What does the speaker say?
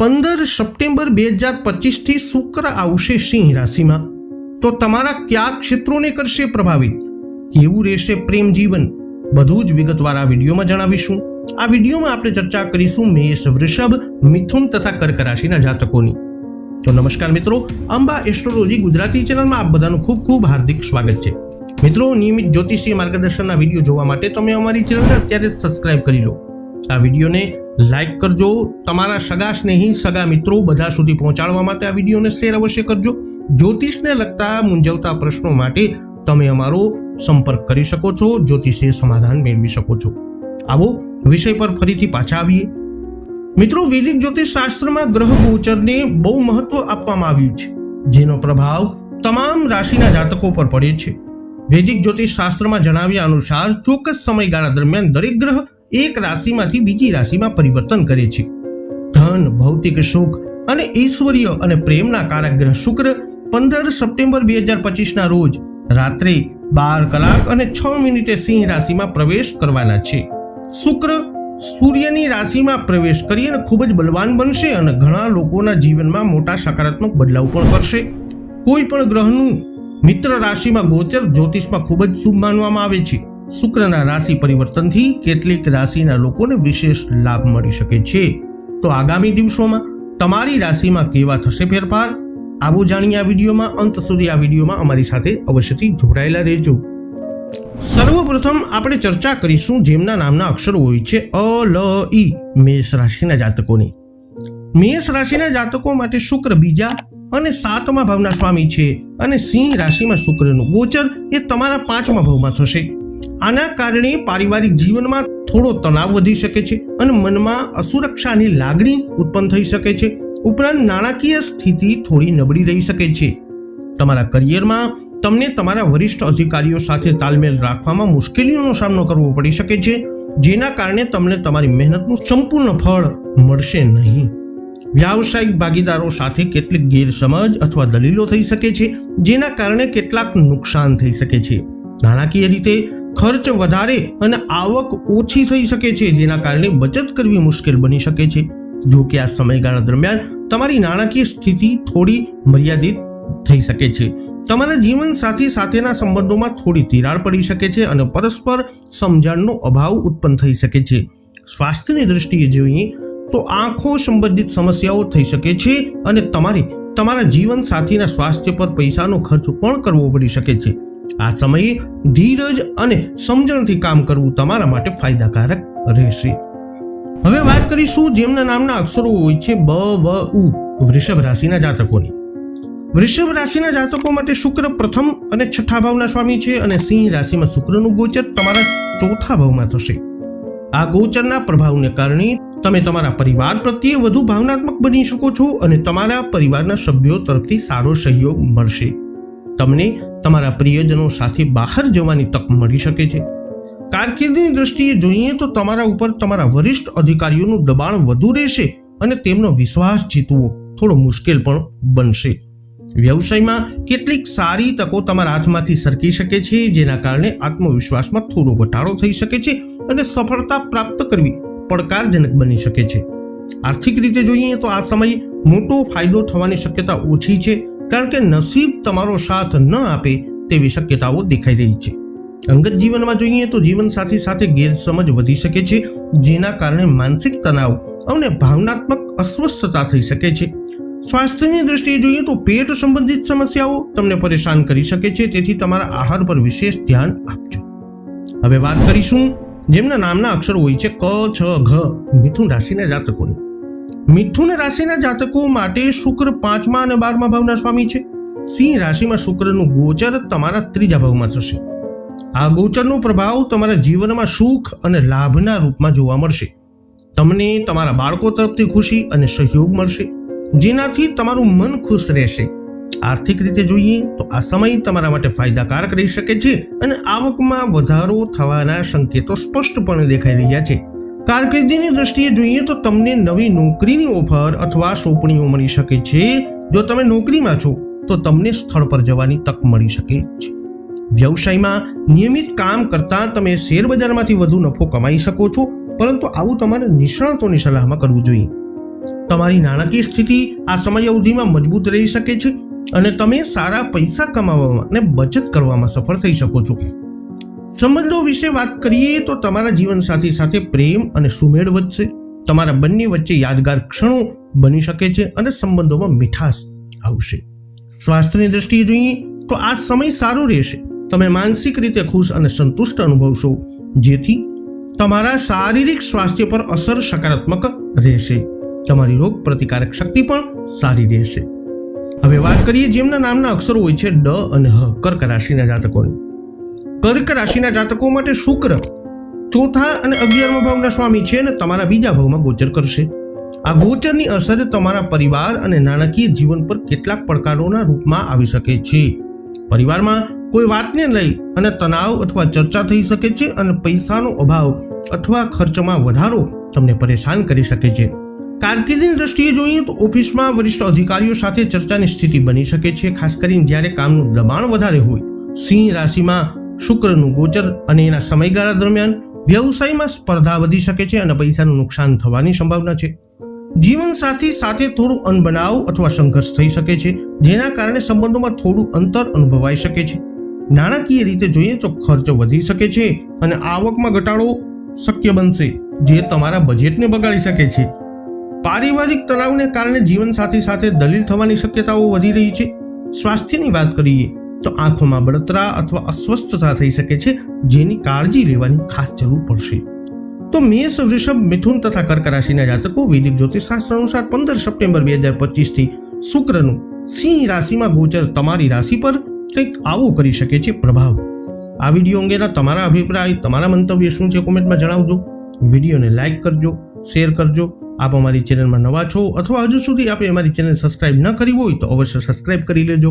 પંદર સપ્ટેમ્બર બે હજાર પચીસથી શુક્ર આવશે સિંહ રાશિમાં. તો તમારા કયા ક્ષેત્રોને કરશે પ્રભાવિત? કેવું રહેશે પ્રેમ જીવન? બધું જ વિગતવાર આ વિડીયોમાં જણાવીશું. આ વિડીયોમાં આપણે ચર્ચા કરીશું મેષ, વૃષભ, મિથુન તથા કર્ક રાશિના જાતકોની. તો નમસ્કાર મિત્રો, અંબા એસ્ટ્રોલોજી ગુજરાતી ચેનલમાં આપ બધાનું ખૂબ ખૂબ હાર્દિક સ્વાગત છે. મિત્રો, નિયમિત જ્યોતિષીય માર્ગદર્શનના વીડિયો જોવા માટે તમે અમારી ચેનલને અત્યારે સબસ્ક્રાઇબ કરી લો. આ વિડીયોને લાઈક કરજો, તમારા સગા સ્નેહી, સગા મિત્રો બધા સુધી પહોંચાડવા માટે આ વિડીયોને શેર અવશ્ય કરજો. જ્યોતિષને લગતા મૂંઝવતા પ્રશ્નો માટે તમે અમારો સંપર્ક કરી શકો છો, જ્યોતિષે સમાધાન મેળવી શકો છો. આવો વિષય પર ફરીથી પાછા આવીએ. મિત્રો, વૈદિક જ્યોતિષ શાસ્ત્રમાં ગ્રહ ગોચરને બહુ મહત્વ આપવામાં આવ્યું છે, જેનો પ્રભાવ તમામ રાશિના જાતકો પર પડે છે. વૈદિક જ્યોતિષ શાસ્ત્રમાં જણાવ્યા અનુસાર ચોક્કસ સમયગાળા દરમિયાન દરેક ગ્રહ એક રાશિમાંથી બીજી રાશિમાં પરિવર્તન કરે છે. ધન, ભૌતિક સુખ અને ઐશ્વર્ય અને પ્રેમના કારક ગ્રહ શુક્ર પંદર સપ્ટેમ્બર બે હજાર પચીસના રોજ રાત્રે બાર કલાક અને છ મિનિટે સિંહ રાશિમાં પ્રવેશ કરવાના છે. શુક્ર સૂર્યની રાશિમાં પ્રવેશ કરી અને ખૂબ જ બલવાન બનશે અને ઘણા લોકોના જીવનમાં મોટા સકારાત્મક બદલાવ પણ કરશે. કોઈ પણ ગ્રહનું મિત્ર રાશિમાં ગોચર જ્યોતિષમાં ખૂબ જ શુભ માનવામાં આવે છે. શુક્રના રાશિ પરિવર્તનથી કેટલીક રાશિના લોકોને વિશેષ લાભ મળી શકે છે. તો આગામી દિવસોમાં તમારી રાશિમાં કેવા થશે ફેરફાર? આવું જાણીએ આ વિડીયોમાં. અંત સુધી આ વિડીયોમાં અમારી સાથે અવશ્યથી જોડાયેલા રહેજો. સર્વપ્રથમ આપણે ચર્ચા કરીશું જેમના નામના અક્ષરો હોય છે અ, લ ઈ મેષ રાશિના જાતકોની. મેષ રાશિના જાતકો માટે શુક્ર બીજા અને સાતમા ભાવના સ્વામી છે અને સિંહ રાશિમાં શુક્રનું ગોચર એ તમારા પાંચમા ભાવમાં થશે. આના કારણે પારિવારિક જીવનમાં થોડો તણાવ વધી શકે છે અને મનમાં અસુરક્ષાની લાગણી ઉત્પન્ન થઈ શકે છે. ઉપરાંત નાણાકીય સ્થિતિ થોડી નબળી રહી શકે છે. તમારા કરિયરમાં તમને તમારા વરિષ્ઠ અધિકારીઓ સાથે તાલમેલ રાખવામાં મુશ્કેલીઓનો સામનો કરવો પડી શકે છે, જેના કારણે તમને તમારી મહેનતનું સંપૂર્ણ ફળ મળશે નહીં. વ્યાવસાયિક ભાગીદારો સાથે કેટલીક ગેરસમજ અથવા દલીલો થઈ શકે છે, જેના કારણે કેટલાક નુકસાન થઈ શકે છે. નાણાકીય રીતે ખર્ચ વધારે અને આવક ઓછી થઈ શકે છે, જેના કારણે બચત કરવી મુશ્કેલ બની શકે છે. જો કે આ સમયગાળા દરમિયાન તમારી નાણાકીય સ્થિતિ થોડી મર્યાદિત થઈ શકે છે. તમારા જીવન સાથી સાથેના સંબંધોમાં થોડી તિરાડ પડી શકે છે અને પરસ્પર સમજણનો અભાવ ઉત્પન્ન થઈ શકે છે. સ્વાસ્થ્યની દ્રષ્ટિએ જોઈએ તો આંખો સંબંધિત સમસ્યાઓ થઈ શકે છે અને તમારે, તમારા જીવન સાથીના સ્વાસ્થ્ય પર પૈસાનો ખર્ચ પણ કરવો પડી શકે છે. આ સમયે ધીરજ અને સમજણથી કામ કરવું તમારા માટે ફાયદાકારક રહેશે. હવે વાત કરીશું જેમના નામના અક્ષરો હોય છે બ, વ, ઉ, વૃષભ રાશિના જાતકોની. વૃષભ રાશિના જાતકો માટે શુક્ર પ્રથમ અને છઠ્ઠા ભાવના સ્વામી છે અને સિંહ રાશિમાં શુક્રનું ગોચર તમારા ચોથા ભાવમાં થશે. આ ગોચરના પ્રભાવને કારણે તમે તમારા પરિવાર પ્રત્યે વધુ ભાવનાત્મક બની શકો છો અને તમારા પરિવારના સભ્યો તરફથી સારો સહયોગ મળશે. તમને તમારા પ્રિયજનો સાથે બહાર જવાની તક મળી શકે છે. કારકિર્દીની દ્રષ્ટિએ જોઈએ તો તમારા ઉપર તમારા વરિષ્ઠ અધિકારીઓનું દબાણ વધુ રહેશે અને તેમનો વિશ્વાસ જીતવો થોડો મુશ્કેલ પણ બનશે. વ્યવસાયમાં કેટલીક સારી તકો તમારા હાથમાંથી સરકી શકે છે, જેના કારણે આત્મવિશ્વાસમાં થોડો ઘટાડો થઈ શકે છે અને સફળતા પ્રાપ્ત કરવી પડકારજનક બની શકે છે. આર્થિક રીતે જોઈએ તો આ સમયે મોટો ફાયદો થવાની શક્યતા ઓછી છે કારણ કે નસીબ તમારો સાથ ન આપે તેવી શક્યતાઓ દેખાઈ રહી છે. અંગત જીવનમાં જોઈએ તો જીવન સાથી સાથે ગેરસમજ વધી શકે છે, જેના કારણે માનસિક તણાવ અને ભાવનાત્મક અસ્વસ્થતા થઈ શકે છે. સ્વાસ્થ્યની દ્રષ્ટિએ જોઈએ તો પેટ સંબંધિત સમસ્યાઓ તમને પરેશાન કરી શકે છે, તેથી તમારા આહાર પર વિશેષ ધ્યાન આપજો. હવે વાત કરીશું જેમના નામના અક્ષરો હોય છે ક, છ, ઘ, મિથુન રાશિના જાતકોની. મિથુન રાશિના જાતકો માટે શુક્ર પાંચમા અને બારમા ભાવના સ્વામી છે. સિંહ રાશિમાં શુક્રનું ગોચર તમારા ત્રીજા ભાવમાં થશે. આ ગોચરનો પ્રભાવ તમારા જીવનમાં સુખ અને લાભના રૂપમાં જોવા મળશે. તમને તમારા બાળકો તરફથી ખુશી અને સહયોગ મળશે, જેનાથી તમારું મન ખુશ રહેશે. આર્થિક રીતે જોઈએ તો આ સમય તમારા માટે ફાયદાકારક રહી શકે છે અને આવકમાં વધારો થવાના સંકેતો સ્પષ્ટપણે દેખાઈ રહ્યા છે. કારકિર્દીની દ્રષ્ટિએ જોઈએ તો તમને નવી નોકરીની ઓફર અથવા સોંપણીઓ મળી શકે છે. જો તમે નોકરીમાં છો, તો તમને સ્થળ પર જવાની તક મળી શકે છે. વ્યવસાયમાં નિયમિત કામ કરતાં તમે શેરબજારમાંથી વધુ નફો કમાઈ શકો છો, પરંતુ આવું તમારે નિષ્ણાતોની સલાહમાં કરવું જોઈએ. તમારી નાણાકીય સ્થિતિ આ સમય અવધિમાં મજબૂત રહી શકે છે અને તમે સારા પૈસા કમાવામાં અને બચત કરવામાં સફળ થઈ શકો છો. સંબંધો વિશે વાત કરીએ તો તમારા જીવનસાથી સાથે પ્રેમ અને સુમેળ વધશે. તમારા બંને વચ્ચે યાદગાર ક્ષણો બની શકે છે અને સંબંધોમાં મીઠાશ આવશે. સ્વાસ્થ્યની દ્રષ્ટિએ જોઈએ તો આ સમય સારો રહેશે. તમે માનસિક રીતે ખુશ અને સંતુષ્ટ અનુભવશો, જેથી તમારા શારીરિક સ્વાસ્થ્ય પર અસર સકારાત્મક રહેશે. તમારી રોગ પ્રતિકારક શક્તિ પણ સારી રહેશે. હવે વાત કરીએ જેમના નામના અક્ષરો હોય છે ડ અને હ કર્ક રાશિના જાતકોની. કર્ક રાશિના જાતકો માટે શુક્ર, ચોથા અને અગિયારમા ભાવના સ્વામી છે અને તમારા બીજા ભાવમાં ગોચર કરશે. આ ગોચરની અસર તમારા પરિવાર અને નાણાકીય જીવન પર કેટલાક પડકારોના રૂપમાં આવી શકે છે. પરિવારમાં કોઈ વાતને લઈ અને તણાવ અથવા ચર્ચા થઈ શકે છે અને પૈસાનો અભાવ અથવા ખર્ચમાં વધારો તમને પરેશાન કરી શકે છે. કારકિર્દીની દ્રષ્ટિએ જોઈએ તો ઓફિસમાં વરિષ્ઠ અધિકારીઓ સાથે ચર્ચાની સ્થિતિ બની શકે છે, ખાસ કરીને જ્યારે કામનું દબાણ વધારે હોય. સિંહ રાશિમાં શુક્રનું ગોચર અને એના સમયગાળા દરમિયાન વ્યવસાયમાં સ્પર્ધા વધી શકે છે અને પૈસાનું નુકસાન થવાની સંભાવના છે. જીવનસાથી સાથે થોડું અનબનાવ અથવા સંઘર્ષ થઈ શકે છે, જેના કારણે સંબંધોમાં થોડું અંતર અનુભવાઈ શકે છે. નાણાકીય રીતે જોઈએ તો ખર્ચ વધી શકે છે અને આવકમાં ઘટાડો શક્ય બનશે, જે તમારા બજેટને બગાડી શકે છે. પારિવારિક તણાવને કારણે જીવનસાથી સાથે દલીલ થવાની શક્યતાઓ વધી રહી છે. સ્વાસ્થ્યની વાત કરીએ તો આંખોમાં બળતરા અથવા અસ્વસ્થતા થઈ શકે છે, જેની કાળજી લેવાની ખાસ જરૂર પડશે. તો મેષ, વૃષભ, મિથુન તથા કર્ક રાશિના જાતકો વૈદિક જ્યોતિષશાસ્ત્ર અનુસાર પંદર સપ્ટેમ્બર બે હજાર પચીસથી શુક્રનું સિંહ રાશિમાં ગોચર તમારી રાશિ પર કંઈક આવો કરી શકે છે પ્રભાવ. આ વીડિયો અંગેના તમારા અભિપ્રાય, તમારા મંતવ્ય શું છે કોમેન્ટમાં જણાવજો. વિડીયોને લાઇક કરજો, શેર કરજો. આપ અમારી ચેનલમાં નવા છો અથવા હજુ સુધી આપે અમારી ચેનલ સબસ્ક્રાઇબ ન કરી હોય તો અવશ્ય સબસ્ક્રાઇબ કરી લેજો.